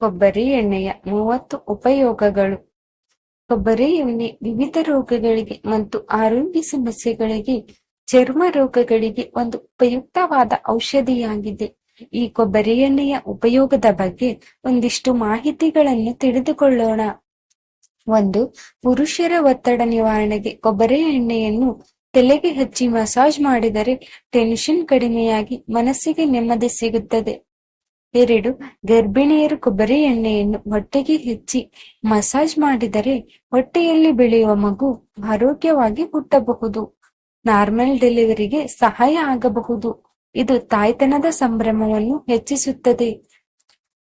ಕೊಬ್ಬರಿ ಎಣ್ಣೆಯ ಮೂವತ್ತು ಉಪಯೋಗಗಳು. ಕೊಬ್ಬರಿ ಎಣ್ಣೆ ವಿವಿಧ ರೋಗಗಳಿಗೆ ಮತ್ತು ಆರೋಗ್ಯ ಸಮಸ್ಯೆಗಳಿಗೆ, ಚರ್ಮ ರೋಗಗಳಿಗೆ ಒಂದು ಉಪಯುಕ್ತವಾದ ಔಷಧಿಯಾಗಿದೆ. ಈ ಕೊಬ್ಬರಿ ಎಣ್ಣೆಯ ಉಪಯೋಗದ ಬಗ್ಗೆ ಒಂದಿಷ್ಟು ಮಾಹಿತಿಗಳನ್ನು ತಿಳಿದುಕೊಳ್ಳೋಣ. ಒಂದು, ಪುರುಷರ ಒತ್ತಡ ನಿವಾರಣೆಗೆ ಕೊಬ್ಬರಿ ಎಣ್ಣೆಯನ್ನು ತಲೆಗೆ ಹಚ್ಚಿ ಮಸಾಜ್ ಮಾಡಿದರೆ ಟೆನ್ಷನ್ ಕಡಿಮೆಯಾಗಿ ಮನಸ್ಸಿಗೆ ನೆಮ್ಮದಿ ಸಿಗುತ್ತದೆ. ಎರಡು, ಗರ್ಭಿಣಿಯರು ಕೊಬ್ಬರಿ ಎಣ್ಣೆಯನ್ನು ಹೊಟ್ಟೆಗೆ ಹೆಚ್ಚಿ ಮಸಾಜ್ ಮಾಡಿದರೆ ಹೊಟ್ಟೆಯಲ್ಲಿ ಬೆಳೆಯುವ ಮಗು ಆರೋಗ್ಯವಾಗಿ ಹುಟ್ಟಬಹುದು. ನಾರ್ಮಲ್ ಡೆಲಿವರಿಗೆ ಸಹಾಯ ಆಗಬಹುದು. ಇದು ತಾಯ್ತನದ ಸಂಭ್ರಮವನ್ನು ಹೆಚ್ಚಿಸುತ್ತದೆ.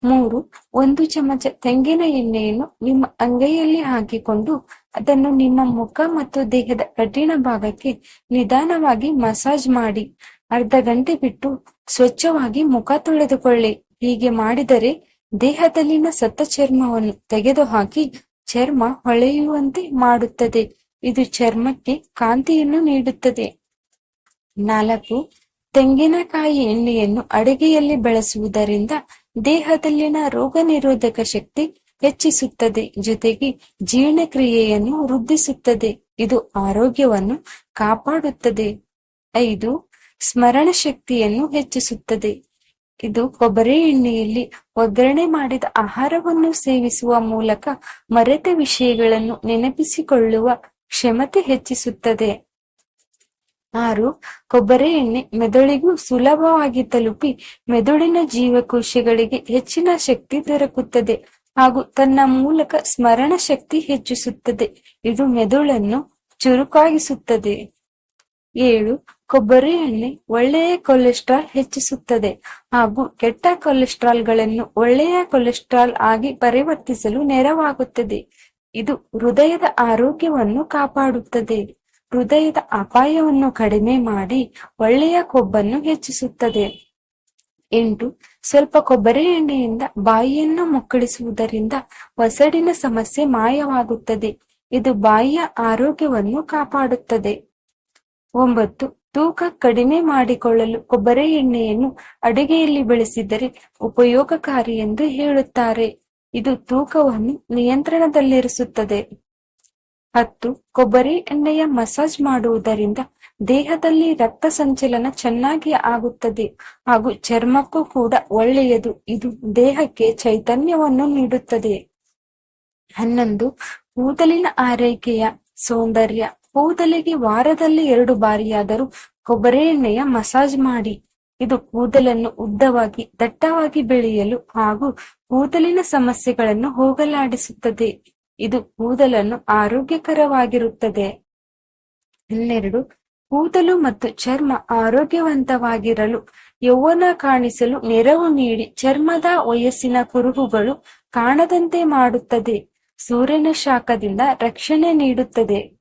ಮೂರು, ಒಂದು ಚಮಚ ತೆಂಗಿನ ಎಣ್ಣೆಯನ್ನು ನಿಮ್ಮ ಅಂಗೈಯಲ್ಲಿ ಹಾಕಿಕೊಂಡು ಅದನ್ನು ನಿಮ್ಮ ಮುಖ ಮತ್ತು ದೇಹದ ಕಠಿಣ ಭಾಗಕ್ಕೆ ನಿಧಾನವಾಗಿ ಮಸಾಜ್ ಮಾಡಿ. ಅರ್ಧ ಗಂಟೆ ಬಿಟ್ಟು ಸ್ವಚ್ಛವಾಗಿ ಮುಖ ತೊಳೆದುಕೊಳ್ಳಿ. ಹೀಗೆ ಮಾಡಿದರೆ ದೇಹದಲ್ಲಿನ ಸತ್ತ ಚರ್ಮವನ್ನು ತೆಗೆದುಹಾಕಿ ಚರ್ಮ ಹೊಳೆಯುವಂತೆ ಮಾಡುತ್ತದೆ. ಇದು ಚರ್ಮಕ್ಕೆ ಕಾಂತಿಯನ್ನು ನೀಡುತ್ತದೆ. ನಾಲ್ಕು, ತೆಂಗಿನಕಾಯಿ ಎಣ್ಣೆಯನ್ನು ಅಡುಗೆಯಲ್ಲಿ ಬಳಸುವುದರಿಂದ ದೇಹದಲ್ಲಿನ ರೋಗ ನಿರೋಧಕ ಶಕ್ತಿ ಹೆಚ್ಚಿಸುತ್ತದೆ. ಜೊತೆಗೆ ಜೀರ್ಣಕ್ರಿಯೆಯನ್ನು ವೃದ್ಧಿಸುತ್ತದೆ. ಇದು ಆರೋಗ್ಯವನ್ನು ಕಾಪಾಡುತ್ತದೆ. ಐದು ಸ್ಮರಣ ಶಕ್ತಿಯನ್ನು ಹೆಚ್ಚಿಸುತ್ತದೆ. ಇದು ಕೊಬ್ಬರಿ ಎಣ್ಣೆಯಲ್ಲಿ ಒಗ್ಗರಣೆ ಮಾಡಿದ ಆಹಾರವನ್ನು ಸೇವಿಸುವ ಮೂಲಕ ಮರೆತ ವಿಷಯಗಳನ್ನು ನೆನಪಿಸಿಕೊಳ್ಳುವ ಕ್ಷಮತೆ ಹೆಚ್ಚಿಸುತ್ತದೆ. ಆರು, ಕೊಬ್ಬರಿ ಎಣ್ಣೆ ಮೆದುಳಿಗೂ ಸುಲಭವಾಗಿ ತಲುಪಿ ಮೆದುಳಿನ ಜೀವಕೋಶಗಳಿಗೆ ಹೆಚ್ಚಿನ ಶಕ್ತಿ ದೊರಕುತ್ತದೆ ಹಾಗೂ ತನ್ನ ಮೂಲಕ ಸ್ಮರಣ ಶಕ್ತಿ ಹೆಚ್ಚಿಸುತ್ತದೆ. ಇದು ಮೆದುಳನ್ನು ಚುರುಕಾಗಿಸುತ್ತದೆ. ಏಳು ಕೊಬ್ಬರಿ ಎಣ್ಣೆ ಒಳ್ಳೆಯ ಕೊಲೆಸ್ಟ್ರಾಲ್ ಹೆಚ್ಚಿಸುತ್ತದೆ ಹಾಗೂ ಕೆಟ್ಟ ಕೊಲೆಸ್ಟ್ರಾಲ್ಗಳನ್ನು ಒಳ್ಳೆಯ ಕೊಲೆಸ್ಟ್ರಾಲ್ ಆಗಿ ಪರಿವರ್ತಿಸಲು ನೆರವಾಗುತ್ತದೆ. ಇದು ಹೃದಯದ ಆರೋಗ್ಯವನ್ನು ಕಾಪಾಡುತ್ತದೆ. ಹೃದಯದ ಅಪಾಯವನ್ನು ಕಡಿಮೆ ಮಾಡಿ ಒಳ್ಳೆಯ ಕೊಬ್ಬನ್ನು ಹೆಚ್ಚಿಸುತ್ತದೆ. ಎಂಟು, ಸ್ವಲ್ಪ ಕೊಬ್ಬರಿ ಎಣ್ಣೆಯಿಂದ ಬಾಯಿಯನ್ನು ಮುಕ್ಕಳಿಸುವುದರಿಂದ ಒಸಡಿನ ಸಮಸ್ಯೆ ಮಾಯವಾಗುತ್ತದೆ. ಇದು ಬಾಯಿಯ ಆರೋಗ್ಯವನ್ನು ಕಾಪಾಡುತ್ತದೆ. ಒಂಬತ್ತು ತೂಕ ಕಡಿಮೆ ಮಾಡಿಕೊಳ್ಳಲು ಕೊಬ್ಬರಿ ಎಣ್ಣೆಯನ್ನು ಅಡುಗೆಯಲ್ಲಿ ಬಳಸಿದರೆ ಉಪಯೋಗಕಾರಿ ಎಂದು ಹೇಳುತ್ತಾರೆ. ಇದು ತೂಕವನ್ನು ನಿಯಂತ್ರಣದಲ್ಲಿರಿಸುತ್ತದೆ. ಹತ್ತು, ಕೊಬ್ಬರಿ ಎಣ್ಣೆಯ ಮಸಾಜ್ ಮಾಡುವುದರಿಂದ ದೇಹದಲ್ಲಿ ರಕ್ತ ಸಂಚಲನ ಚೆನ್ನಾಗಿ ಆಗುತ್ತದೆ ಹಾಗೂ ಚರ್ಮಕ್ಕೂ ಕೂಡ ಒಳ್ಳೆಯದು. ಇದು ದೇಹಕ್ಕೆ ಚೈತನ್ಯವನ್ನು ನೀಡುತ್ತದೆ. ಹನ್ನೊಂದು, ಕೂದಲಿನ ಆರೈಕೆಯ ಸೌಂದರ್ಯ. ಕೂದಲಿಗೆ ವಾರದಲ್ಲಿ ಎರಡು ಬಾರಿಯಾದರೂ ಕೊಬ್ಬರಿ ಎಣ್ಣೆಯ ಮಸಾಜ್ ಮಾಡಿ. ಇದು ಕೂದಲನ್ನು ಉದ್ದವಾಗಿ, ದಟ್ಟವಾಗಿ ಬೆಳೆಯಲು ಹಾಗೂ ಕೂದಲಿನ ಸಮಸ್ಯೆಗಳನ್ನು ಹೋಗಲಾಡಿಸುತ್ತದೆ. ಇದು ಕೂದಲನ್ನು ಆರೋಗ್ಯಕರವಾಗಿರುತ್ತದೆ. ಇನ್ನೆರಡು, ಕೂದಲು ಮತ್ತು ಚರ್ಮ ಆರೋಗ್ಯವಂತವಾಗಿರಲು, ಯೌವನ ಕಾಣಿಸಲು ನೆರವು ನೀಡಿ ಚರ್ಮದ ವಯಸ್ಸಿನ ಕುರುಹುಗಳು ಕಾಣದಂತೆ ಮಾಡುತ್ತದೆ. ಸೂರ್ಯನ ಶಾಖದಿಂದ ರಕ್ಷಣೆ ನೀಡುತ್ತದೆ.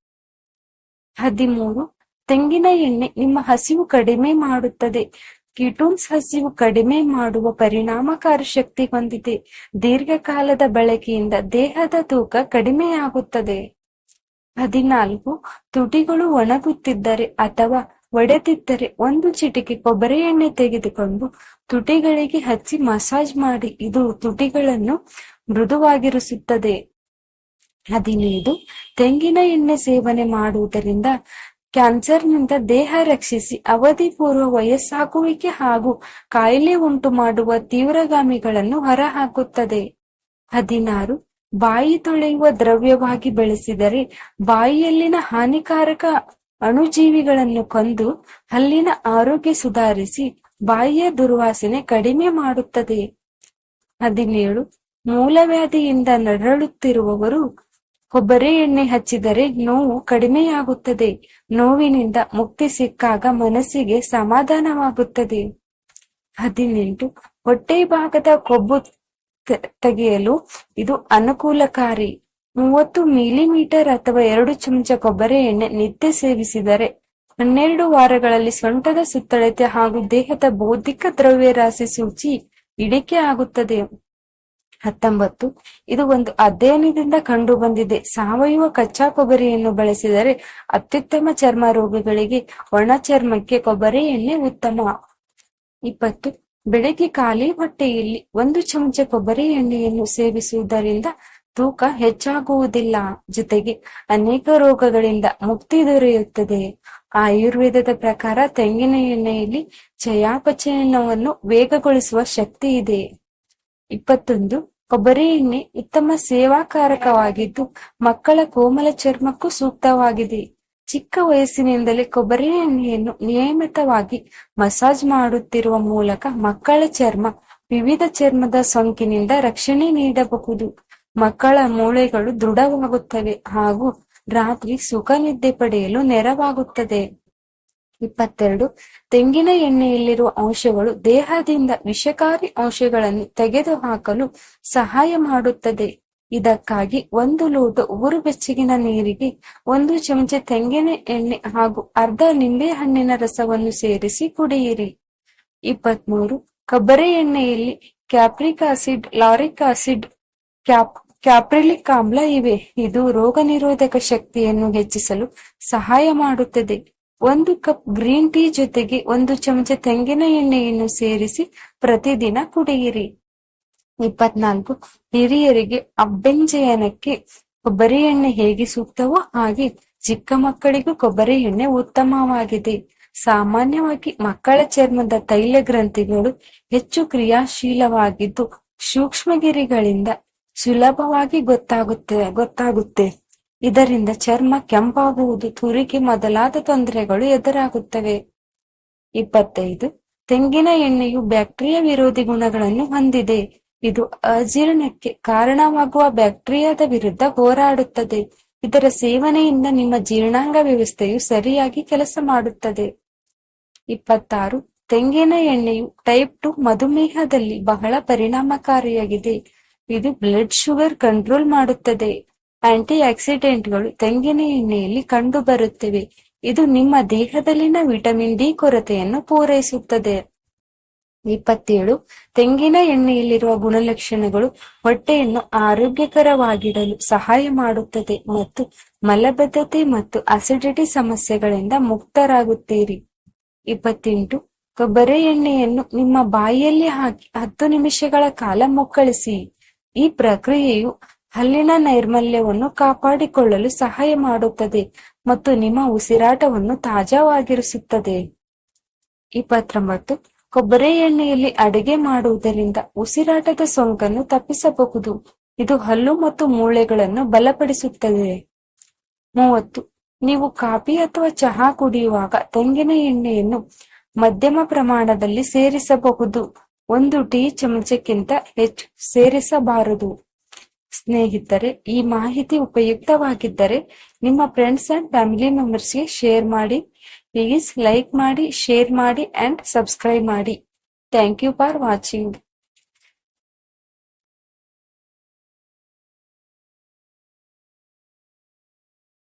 ಹದಿಮೂರು, ತೆಂಗಿನ ಎಣ್ಣೆ ನಿಮ್ಮ ಹಸಿವು ಕಡಿಮೆ ಮಾಡುತ್ತದೆ. ಕಿಟೂನ್ಸ್ ಹಸಿವು ಕಡಿಮೆ ಮಾಡುವ ಪರಿಣಾಮಕಾರಿ ಶಕ್ತಿ ಹೊಂದಿದೆ. ದೀರ್ಘಕಾಲದ ಬಳಕೆಯಿಂದ ದೇಹದ ತೂಕ ಕಡಿಮೆಯಾಗುತ್ತದೆ. ಹದಿನಾಲ್ಕು, ತುಟಿಗಳು ಒಣಗುತ್ತಿದ್ದರೆ ಅಥವಾ ಒಡೆದಿದ್ದರೆ ಒಂದು ಚಿಟಿಕೆ ಕೊಬ್ಬರಿ ಎಣ್ಣೆ ತೆಗೆದುಕೊಂಡು ತುಟಿಗಳಿಗೆ ಹಚ್ಚಿ ಮಸಾಜ್ ಮಾಡಿ. ಇದು ತುಟಿಗಳನ್ನು ಮೃದುವಾಗಿರಿಸುತ್ತದೆ. ಹದಿನೈದು. ತೆಂಗಿನ ಎಣ್ಣೆ ಸೇವನೆ ಮಾಡುವುದರಿಂದ ಕ್ಯಾನ್ಸರ್ನಿಂದ ದೇಹ ರಕ್ಷಿಸಿ ಅವಧಿ ಪೂರ್ವ ವಯಸ್ಸಾಗುವಿಕೆ ಹಾಗೂ ಕಾಯಿಲೆ ಉಂಟು ಮಾಡುವ ತೀವ್ರಗಾಮಿಗಳನ್ನು ಹೊರಹಾಕುತ್ತದೆ. ಹದಿನಾರು. ಬಾಯಿ ತೊಳೆಯುವ ದ್ರವ್ಯವಾಗಿ ಬೆಳೆಸಿದರೆ ಬಾಯಿಯಲ್ಲಿನ ಹಾನಿಕಾರಕ ಅಣುಜೀವಿಗಳನ್ನು ಕೊಂದು ಹಲ್ಲಿನ ಆರೋಗ್ಯ ಸುಧಾರಿಸಿ ಬಾಯಿಯ ದುರ್ವಾಸನೆ ಕಡಿಮೆ ಮಾಡುತ್ತದೆ. ಹದಿನೇಳು. ಮೂಲವ್ಯಾಧಿಯಿಂದ ನರಳುತ್ತಿರುವವರು ಕೊಬ್ಬರಿ ಎಣ್ಣೆ ಹಚ್ಚಿದರೆ ನೋವು ಕಡಿಮೆಯಾಗುತ್ತದೆ. ನೋವಿನಿಂದ ಮುಕ್ತಿ ಸಿಕ್ಕಾಗ ಮನಸ್ಸಿಗೆ ಸಮಾಧಾನವಾಗುತ್ತದೆ. ಹದಿನೆಂಟು, ಹೊಟ್ಟೆ ಭಾಗದ ಕೊಬ್ಬು ತೆಗೆಯಲು ಇದು ಅನುಕೂಲಕಾರಿ. ಮೂವತ್ತು ಮಿಲಿಮೀಟರ್ ಅಥವಾ ಎರಡು ಚಮಚ ಕೊಬ್ಬರಿ ಎಣ್ಣೆ ನಿತ್ಯ ಸೇವಿಸಿದರೆ ಹನ್ನೆರಡು ವಾರಗಳಲ್ಲಿ ಸೊಂಟದ ಸುತ್ತಳತೆ ಹಾಗೂ ದೇಹದ ಬೌದ್ಧಿಕ ದ್ರವ್ಯರಾಶಿ ಸೂಚಿ ಇಳಿಕೆ ಆಗುತ್ತದೆ ಹತ್ತೊಂಬತ್ತು. ಇದು ಒಂದು ಅಧ್ಯಯನದಿಂದ ಕಂಡು ಬಂದಿದೆ. ಸಾವಯವ ಕಚ್ಚಾ ಕೊಬ್ಬರಿಯನ್ನು ಬಳಸಿದರೆ ಅತ್ಯುತ್ತಮ ಚರ್ಮ ರೋಗಗಳಿಗೆ ಒಣ ಚರ್ಮಕ್ಕೆ ಕೊಬ್ಬರಿ ಎಣ್ಣೆ ಉತ್ತಮ. ಇಪ್ಪತ್ತು. ಬೆಳಗ್ಗೆ ಖಾಲಿ ಹೊಟ್ಟೆಯಲ್ಲಿ ಒಂದು ಚಮಚ ಕೊಬ್ಬರಿ ಎಣ್ಣೆಯನ್ನು ಸೇವಿಸುವುದರಿಂದ ತೂಕ ಹೆಚ್ಚಾಗುವುದಿಲ್ಲ. ಜೊತೆಗೆ ಅನೇಕ ರೋಗಗಳಿಂದ ಮುಕ್ತಿ ದೊರೆಯುತ್ತದೆ. ಆಯುರ್ವೇದದ ಪ್ರಕಾರ ತೆಂಗಿನ ಎಣ್ಣೆಯಲ್ಲಿ ಚಯಾಪಚಯನವನ್ನು ವೇಗಗೊಳಿಸುವ ಶಕ್ತಿ ಇದೆ. ಇಪ್ಪತ್ತೊಂದು. ಕೊಬ್ಬರಿ ಎಣ್ಣೆ ಉತ್ತಮ ಸೇವಾಕಾರಕವಾಗಿದ್ದು ಮಕ್ಕಳ ಕೋಮಲ ಚರ್ಮಕ್ಕೂ ಸೂಕ್ತವಾಗಿದೆ. ಚಿಕ್ಕ ವಯಸ್ಸಿನಿಂದಲೇ ಕೊಬ್ಬರಿ ಎಣ್ಣೆಯನ್ನು ನಿಯಮಿತವಾಗಿ ಮಸಾಜ್ ಮಾಡುತ್ತಿರುವ ಮೂಲಕ ಮಕ್ಕಳ ಚರ್ಮ ವಿವಿಧ ಚರ್ಮದ ಸೋಂಕಿನಿಂದ ರಕ್ಷಣೆ ನೀಡಬಹುದು. ಮಕ್ಕಳ ಮೂಳೆಗಳು ದೃಢವಾಗುತ್ತವೆ ಹಾಗೂ ರಾತ್ರಿ ಸುಖ ನಿದ್ದೆ ಪಡೆಯಲು ನೆರವಾಗುತ್ತದೆ. ಇಪ್ಪತ್ತೆರಡು, ತೆಂಗಿನ ಎಣ್ಣೆಯಲ್ಲಿರುವ ಅಂಶಗಳು ದೇಹದಿಂದ ವಿಷಕಾರಿ ಅಂಶಗಳನ್ನು ತೆಗೆದುಹಾಕಲು ಸಹಾಯ ಮಾಡುತ್ತದೆ. ಇದಕ್ಕಾಗಿ ಒಂದು ಲೋಟ ಊರು ಬೆಚ್ಚಗಿನ ನೀರಿಗೆ ಒಂದು ಚಮಚ ತೆಂಗಿನ ಎಣ್ಣೆ ಹಾಗೂ ಅರ್ಧ ನಿಂಬೆ ಹಣ್ಣಿನ ರಸವನ್ನು ಸೇರಿಸಿ ಕುಡಿಯಿರಿ. ಇಪ್ಪತ್ಮೂರು, ಕೊಬ್ಬರಿ ಎಣ್ಣೆಯಲ್ಲಿ capric acid, lauric acid, cap, caprylic ಆಮ್ಲ ಇವೆ. ಇದು ರೋಗ ನಿರೋಧಕ ಶಕ್ತಿಯನ್ನು ಹೆಚ್ಚಿಸಲು ಸಹಾಯ ಮಾಡುತ್ತದೆ. ಒಂದು ಕಪ್ ಗ್ರೀನ್ ಟೀ ಜೊತೆಗೆ ಒಂದು ಚಮಚ ತೆಂಗಿನ ಎಣ್ಣೆಯನ್ನು ಸೇರಿಸಿ ಪ್ರತಿದಿನ ಕುಡಿಯಿರಿ. ಇಪ್ಪತ್ನಾಲ್ಕು, ಹಿರಿಯರಿಗೆ ಅಬ್ಬೆಂಜಯನಕ್ಕೆ ಕೊಬ್ಬರಿ ಎಣ್ಣೆ ಹೇಗೆ ಸೂಕ್ತವೋ ಹಾಗೆ ಚಿಕ್ಕ ಮಕ್ಕಳಿಗೂ ಕೊಬ್ಬರಿ ಎಣ್ಣೆ ಉತ್ತಮವಾಗಿದೆ. ಸಾಮಾನ್ಯವಾಗಿ ಮಕ್ಕಳ ಚರ್ಮದ ತೈಲ ಗ್ರಂಥಿಗಳು ಹೆಚ್ಚು ಕ್ರಿಯಾಶೀಲವಾಗಿದ್ದು ಸೂಕ್ಷ್ಮಗಿರಿಗಳಿಂದ ಸುಲಭವಾಗಿ ಗೊತ್ತಾಗುತ್ತೆ ಗೊತ್ತಾಗುತ್ತೆ. ಇದರಿಂದ ಚರ್ಮ ಕೆಂಪಾಗುವುದು. ತುರಿಕೆ ಮೊದಲಾದ ತೊಂದರೆಗಳು ಎದುರಾಗುತ್ತವೆ. ಇಪ್ಪತ್ತೈದು. ತೆಂಗಿನ ಎಣ್ಣೆಯು ಬ್ಯಾಕ್ಟೀರಿಯಾ ವಿರೋಧಿ ಗುಣಗಳನ್ನು ಹೊಂದಿದೆ. ಇದು ಅಜೀರ್ಣಕ್ಕೆ ಕಾರಣವಾಗುವ ಬ್ಯಾಕ್ಟೀರಿಯಾದ ವಿರುದ್ಧ ಹೋರಾಡುತ್ತದೆ. ಇದರ ಸೇವನೆಯಿಂದ ನಿಮ್ಮ ಜೀರ್ಣಾಂಗ ವ್ಯವಸ್ಥೆಯು ಸರಿಯಾಗಿ ಕೆಲಸ ಮಾಡುತ್ತದೆ. ಇಪ್ಪತ್ತಾರು. ತೆಂಗಿನ ಎಣ್ಣೆಯು ಟೈಪ್ ಟು ಮಧುಮೇಹದಲ್ಲಿ ಬಹಳ ಪರಿಣಾಮಕಾರಿಯಾಗಿದೆ. ಇದು ಬ್ಲಡ್ ಶುಗರ್ ಕಂಟ್ರೋಲ್ ಮಾಡುತ್ತದೆ. ಆಂಟಿ ಆಕ್ಸಿಡೆಂಟ್ಗಳು ತೆಂಗಿನ ಎಣ್ಣೆಯಲ್ಲಿ ಕಂಡು ಬರುತ್ತವೆ ಇದು ನಿಮ್ಮ ದೇಹದಲ್ಲಿನ ವಿಟಮಿನ್ ಡಿ ಕೊರತೆಯನ್ನು ಪೂರೈಸುತ್ತದೆ. ಇಪ್ಪತ್ತೇಳು. ತೆಂಗಿನ ಎಣ್ಣೆಯಲ್ಲಿರುವ ಗುಣಲಕ್ಷಣಗಳು ಹೊಟ್ಟೆಯನ್ನು ಆರೋಗ್ಯಕರವಾಗಿಡಲು ಸಹಾಯ ಮಾಡುತ್ತದೆ ಮತ್ತು ಮಲಬದ್ಧತೆ ಮತ್ತು ಅಸಿಡಿಟಿ ಸಮಸ್ಯೆಗಳಿಂದ ಮುಕ್ತರಾಗುತ್ತೀರಿ. ಇಪ್ಪತ್ತೆಂಟು. ಕೊಬ್ಬರಿ ಎಣ್ಣೆಯನ್ನು ನಿಮ್ಮ ಬಾಯಿಯಲ್ಲಿ ಹಾಕಿ ಹತ್ತು ನಿಮಿಷಗಳ ಕಾಲ ಮುಕ್ಕಳಿಸಿ. ಈ ಪ್ರಕ್ರಿಯೆಯು ಹಲ್ಲಿನ ನೈರ್ಮಲ್ಯವನ್ನು ಕಾಪಾಡಿಕೊಳ್ಳಲು ಸಹಾಯ ಮಾಡುತ್ತದೆ ಮತ್ತು ನಿಮ್ಮ ಉಸಿರಾಟವನ್ನು ತಾಜಾವಾಗಿರಿಸುತ್ತದೆ. ಇಪ್ಪತ್ತೊಂಬತ್ತು. ಕೊಬ್ಬರಿ ಎಣ್ಣೆಯಲ್ಲಿ ಅಡುಗೆ ಮಾಡುವುದರಿಂದ ಉಸಿರಾಟದ ಸೋಂಕನ್ನು ತಪ್ಪಿಸಬಹುದು. ಇದು ಹಲ್ಲು ಮತ್ತು ಮೂಳೆಗಳನ್ನು ಬಲಪಡಿಸುತ್ತದೆ. ಮೂವತ್ತು. ನೀವು ಕಾಫಿ ಅಥವಾ ಚಹಾ ಕುಡಿಯುವಾಗ ತೆಂಗಿನ ಎಣ್ಣೆಯನ್ನು ಮಧ್ಯಮ ಪ್ರಮಾಣದಲ್ಲಿ ಸೇರಿಸಬಹುದು. ಒಂದು ಟೀ ಚಮಚಕ್ಕಿಂತ ಹೆಚ್ಚು ಸೇರಿಸಬಾರದು. ಸ್ನೇಹಿತರೆ, ಈ ಮಾಹಿತಿ ಉಪಯುಕ್ತವಾಗಿದ್ದರೆ ನಿಮ್ಮ ಫ್ರೆಂಡ್ಸ್ ಅಂಡ್ ಫ್ಯಾಮಿಲಿ ಮೆಂಬರ್ಸ್ಗೆ ಶೇರ್ ಮಾಡಿ. ಪ್ಲೀಸ್ ಲೈಕ್ ಮಾಡಿ ಶೇರ್ ಮಾಡಿ ಅಂಡ್ ಸಬ್ಸ್ಕ್ರೈಬ್ ಮಾಡಿ. Thank you for watching